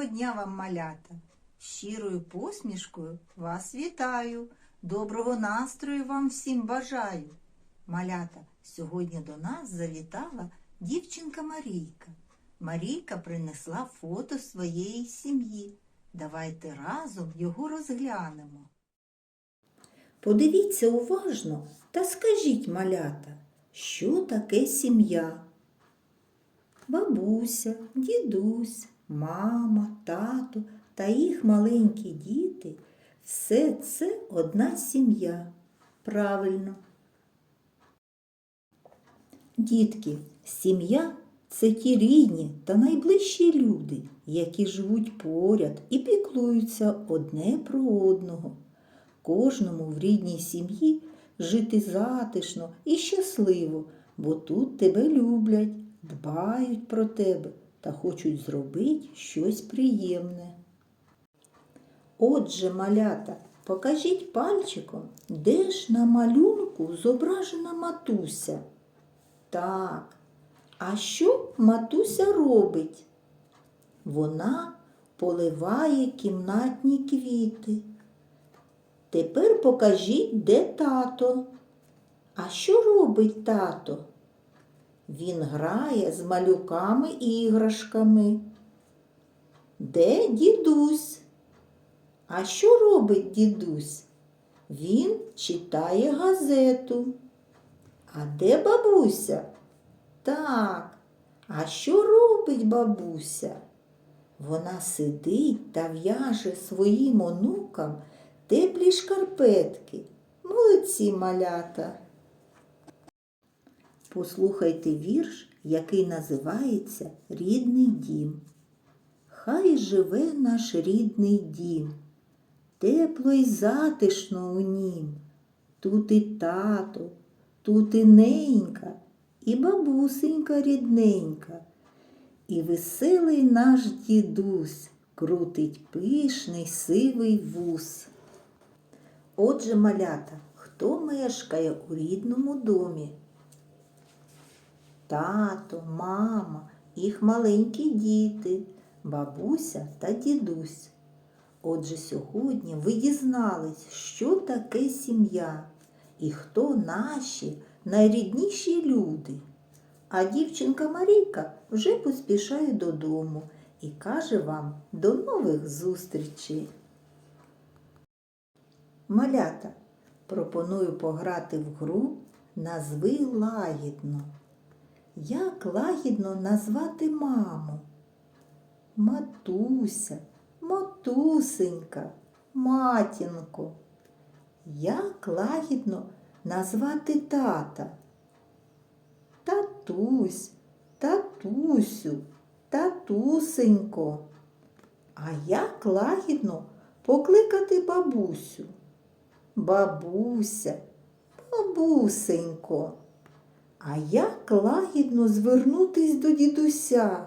Гарного дня вам, малята! Щирою посмішкою вас вітаю. Доброго настрою вам всім бажаю. Малята, сьогодні до нас завітала дівчинка Марійка. Марійка принесла фото своєї сім'ї. Давайте разом його розглянемо. Подивіться уважно та скажіть, малята, що таке сім'я? Бабуся, дідусь, мама, тато та їх маленькі діти все це одна сім'я. Правильно. Дітки, сім'я це ті рідні та найближчі люди, які живуть поряд і піклуються одне про одного. Кожному в рідній сім'ї жити затишно і щасливо, бо тут тебе люблять, дбають про тебе та хочуть зробити щось приємне. Отже, малята, покажіть пальчиком, де ж на малюнку зображена матуся. Так, а що матуся робить? Вона поливає кімнатні квіти. Тепер покажіть, де тато. А що робить тато? Він грає з малюками і іграшками. Де дідусь? А що робить дідусь? Він читає газету. А де бабуся? Так, а що робить бабуся? Вона сидить та в'яже своїм онукам теплі шкарпетки. Молодці малята. Послухайте вірш, який називається Рідний дім. Хай живе наш рідний дім, тепло й затишно у нім. Тут і тато, тут і ненька, і бабусенька рідненька, і веселий наш дідусь крутить пишний сивий вус. Отже, малята, хто мешкає у рідному домі? Тато, мама, їх маленькі діти, бабуся та дідусь. Отже, сьогодні ви дізнались, що таке сім'я і хто наші найрідніші люди. А дівчинка Марійка вже поспішає додому і каже вам до нових зустрічей. Малята, пропоную пограти в гру Назви лагідно. Як лагідно назвати маму? Матуся, матусенька, матінко. Як лагідно назвати тата? Татусь, татусю, татусенько. А як лагідно покликати бабусю? Бабуся, бабусенько. А як лагідно звернутись до дідуся?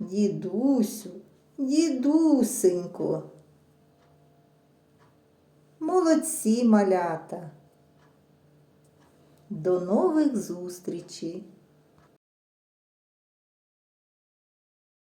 Дідусю, дідусенько. Молодці малята. До нових зустрічей!